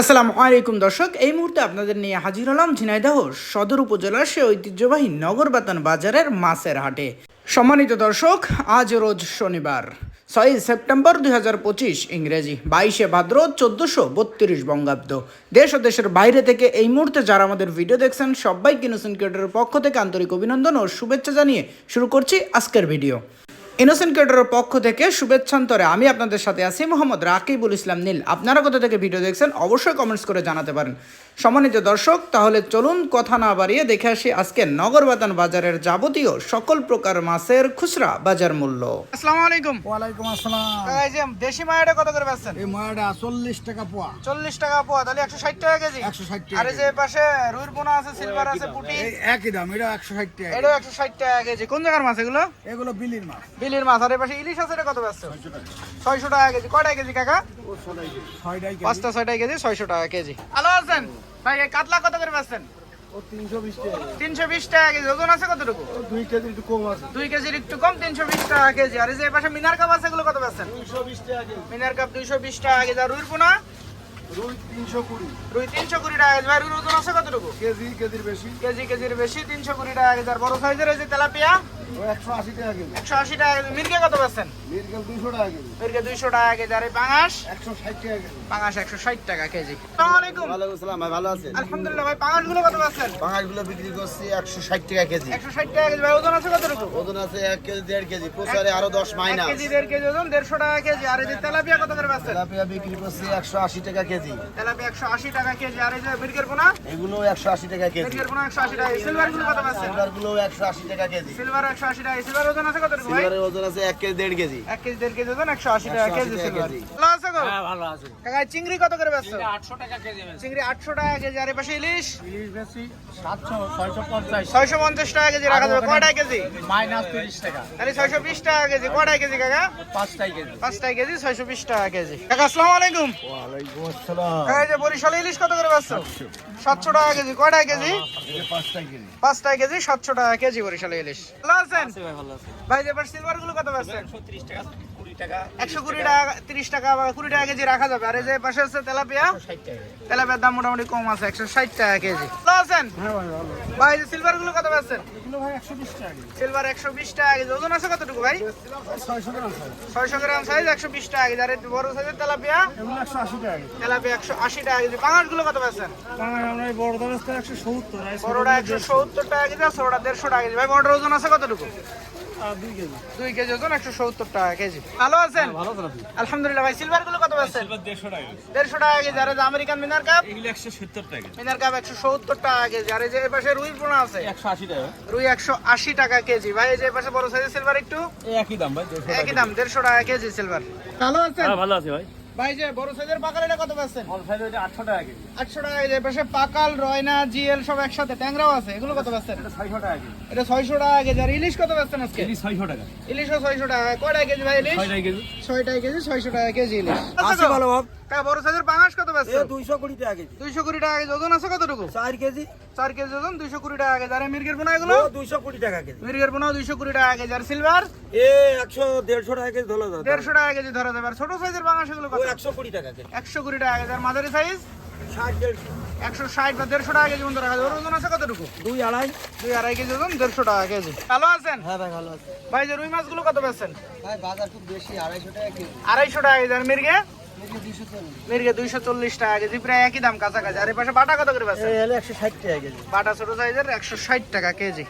আসসালামু আলাইকুম দর্শক, এই মুহূর্তে আপনাদের নিয়ে হাজির হলাম ঝিনাইদহ সদর উপজেলার সে ঐতিহ্যবাহী নগরবাতান বাজারের মাছের হাটে। সম্মানিত দর্শক, আজ রোজ শনিবার ছয়ই সেপ্টেম্বর দুই হাজার পঁচিশ, ইংরেজি বাইশে ভাদ্র চোদ্দোশো বত্রিশ বঙ্গাব্দ। দেশ ও দেশের বাইরে থেকে এই মুহূর্তে যারা আমাদের ভিডিও দেখছেন, সবাইকে ইনোসেন্ট ক্রিয়েটরের পক্ষ থেকে আন্তরিক অভিনন্দন ও শুভেচ্ছা জানিয়ে শুরু করছি আজকের ভিডিও। ইনোসেন্ট ক্রিয়েটরের পক্ষ থেকে শুভেচ্ছান্তরে আমি আপনাদের সাথে আছি মোহাম্মদ রাকিবুল ইসলাম নীল। আপনারা কোথা থেকে ভিডিও দেখছেন অবশ্যই কমেন্টস করে জানাতে পারেন। সম্মানিত দর্শক তাহলে চলুন কথা না বাড়িয়ে দেখে আসি আজকে নগরবাতান বাজারের যাবতীয় সকল প্রকার মাছের খুচরা বাজার মূল্য। আসসালামু আলাইকুম। ওয়ালাইকুম আসসালাম। এই যে দেশি মায়াটা কত করে বেচছেন এই মায়াটা চল্লিশ টাকা পোয়া। চল্লিশ টাকা পোয়া তাহলে একশো ষাট টাকা কেজি। একশো ষাট আর এই যে পাশে রুইর পোনা আছে সিলভার আছে পুটি। এই একই দাম এটা একশো ষাট টাকা এটাও একশো ষাট টাকা কেজি। কোন জায়গার মাছ এগুলো? এগুলো বিলির মাছ। বিলির মাছ আর পাশে ইলিশ আছে এটা কত বেচছো ছয়শো টাকা কেজি। কয়টা কেজি কাকা? পাঁচটা ছয়টা কেজি ছয়শো টাকা কেজি। ভালো আছেন ভাই কাতলা কত করে বেচছেন? তিনশো বিশ টাকা কেজি। ওজন আছে কতটুকু? দুই কেজি একটু কম আছে দুই কেজির একটু কম তিনশো বিশ টাকা কেজি। আর এই যে পাশে মিনার কাপ আছে এগুলো কত বেচছেন? মিনার কাপ দুইশো বিশ টাকা কেজি। আর রুইর পোনা? রুই তিনশো কুড়ি রুই তিনশো কুড়ি টাকা কেজি ভাই রুইর ওজন আছে কতটুকু কেজি কেজির বেশি কেজি কেজির বেশি তিনশো কুড়ি টাকা কেজি আর বড় সাইজের এই যে তেলাপিয়া একশো আশি টাকা কেজি একশো আশি টাকা কেজি মির্গে কত মিরকেল দুইশো টাকা কেজি মির্গে দুইশো টাকা কেজি আর এই পাঙাশ একশো ষাট টাকা কেজি পাঙাশ একশো ষাট টাকা কেজি আসসালামু আলাইকুম ওয়ালাইকুম আসসালাম ভাই ভালো আছেন আলহামদুলিল্লাহ ভাই পাঙাশগুলো কত বেচছেন পাহাড়গুলো বিক্রি করছি একশো ষাট টাকা কেজি একশো ষাট টাকা কেজি ভাই ওজন আছে কতটুকু ওজন আছে এক কেজি দেড় কেজি প্রচারে আরও দশ মাইনাস কেজি দেড় কেজি ওজন দেড়শো টাকা কেজি আর এই যে তেলাপিয়া কত করে তেলাপিয়া বিক্রি করছি একশো আশি টাকা কেজি তেলাপিয়া একশো আশি টাকা কেজি। আর এই যে মির্গের পোনা এগুলো একশো আশি টাকা কেজি। মির্গের পোনা একশো আশি টাকা। সিলভারগুলো কত বেচছেন সিলভারগুলো একশো আশি টাকা কেজি। সিলভার একশো আশি টাকা। সিলভার ওজন আছে কতটুকু ভাই? সিলভারের ওজন আছে এক কেজি দেড় কেজি। এক কেজি দেড় কেজি ওজন একশো আশি টাকা কেজি সিলভার। ভালো আছে গো? হ্যাঁ ভালো আছে। কাকা চিংড়ি কত করে বেচছো? আটশো টাকা কেজি চিংড়ি আটশো টাকা কেজি। আর এই পাশে ইলিশ? ইলিশ বেশি সাতশো ছয়শো পঞ্চাশ। ছয়শো পঞ্চাশ টাকা কেজি রাখা যাবে। কয়টায় কেজি? মাইনাস তিরিশ টাকা। তাহলে ছয়শো বিশ টাকা কেজি। কয়টায় কেজি কাকা? পাঁচটাই কেজি। পাঁচটায় কেজি ছয়শো বিশ টাকা কেজি। কাকা আসসালামু আলাইকুম। ওয়ালাইকুম আসসালাম। কাকা এই যে বরিশালে ইলিশ কত করে বেচছো? সাতশো। টাকা কেজি। কয়টায় কেজি? পাঁচটাই কেজি। পাঁচটায় কেজি সাতশো টাকা কেজি বরিশালে ইলিশ। ভালো আছেন? ভাই সিলভারগুলো কত পাচ্ছেন টাকা একশো কুড়ি টাকা। তিরিশ টাকা বা কুড়ি টাকা কেজি রাখা যাবে। আর এই যে পাশে হচ্ছে তেলাপিয়া তেলাপিয়ার দাম মোটামুটি কম আছে একশো ষাট টাকা কেজি। ভালো আছেন? ভাই যে সিলভারগুলো কত সিলভার একশো বিশ টাকা কেজি। ওজন আছে কতটুকু ভাই? ছয়শো গ্রাম সাইজ একশো বিশ টাকা কেজি। আর এই বড় সাইজের তেলাপিয়া একশো আশি টাকা তেলাপিয়া একশো আশি টাকা কেজি। পাঙাশগুলো কত আছে একশো সত্তর বড়টা একশো সত্তর টাকা কেজি আর ছোটটা দেড়শো টাকা কেজি। ভাই বড়টার ওজন আছে কতটুকু? দুই কেজি। ওজন একশো সত্তর টাকা কেজি। ভালো আছেন? ভালো তো আপনি? আলহামদুলিল্লাহ ভাই সিলভারগুলো কত বেচছেন দেড়শো টাকা কেজি। দেড়শো টাকা কেজি আর আমেরিকান মিনার কাপ একশো সত্তর টাকা মিনার কাপ একশো সত্তর টাকা কেজি আর এই যে পাশে রুই পোনা আছে? একশো আশি টাকা। রুই একশো আশি টাকা কেজি। ভাই এই যে এই পাশে বড় সাইজের সিলভার একটু? একই দাম ভাই দেড়শো একই দাম দেড়শো টাকা কেজি সিলভার ভালো আছেন? হ্যাঁ ভালো আছে ভাই। ভাই যে বড় সাইজের পাকাল এটা কত পাচ্ছেন? অল সাইজ ওইটা আটশো টাকা কেজি। আটশো টাকা কেজি। এই পাশে পাকাল রয়না জিএল সব একসাথে। ট্যাংরাও আছে। এগুলো কত পাচ্ছেন? এটা ছয়শো টাকা কেজি। এটা ছয়শো টাকা কেজি। আর ইলিশ কত পাচ্ছেন আজকে? কেজি ছয়শো টাকা। ইলিশও ছয়শো টাকা। কয়টা কেজি ভাই ইলিশ? ছয় টাকা কেজি। ছয় টাকা কেজি ছয়শো টাকা কেজি ইলিশ। আশি ভালো ভাব। তা বড় সাইজের পাঙাশ কত পাচ্ছেন? দুইশো কুড়ি টাকা কেজি। দুইশো কুড়ি টাকা কেজি। ওজন আছে কতটুকু? চার কেজি। চার কেজি ওজন দুইশো কুড়ি টাকা কেজি। আর মির্গের পোনা এগুলো? দুইশো কুড়ি টাকা কেজি। মির্গের পোনাও দুইশো কুড়ি টাকা কেজি। আর সিলভার? এ একশো দেড়শো টাকা কেজি ধরো দাদা দেড়শো টাকা কেজি ধরা যাবে। আর ছোট সাইজের পাঙাশ এগুলো একশো কুড়ি টাকা কেজি। একশো কুড়ি টাকা কেজি। আর মাঝারি সাইজ? ষাট দেড়শো। একশো ষাট বা দেড়শো টাকা কেজি মতো রাখা যাবে ওজন আছে কতটুকু? দুই আড়াই। দুই আড়াই কেজি ওজন দেড়শো টাকা কেজি। ভালো আছেন? হ্যাঁ ভাই ভালো আছে। ভাই যে রুই মাছগুলো কত বেচছেন? ভাই বাজার খুব বেশি আড়াইশো টাকা কেজি। আড়াইশো টাকা কেজি। আর মির্গে? মির্গে দুইশো চল্লিশ টাকা কেজি প্রায় একই দাম কাছাকাছি। আর এই পাশে বাটা কত করে বেচছেন হলে একশো ষাট টাকা কেজি। বাটা ছোট সাইজের একশো ষাট টাকা কেজি।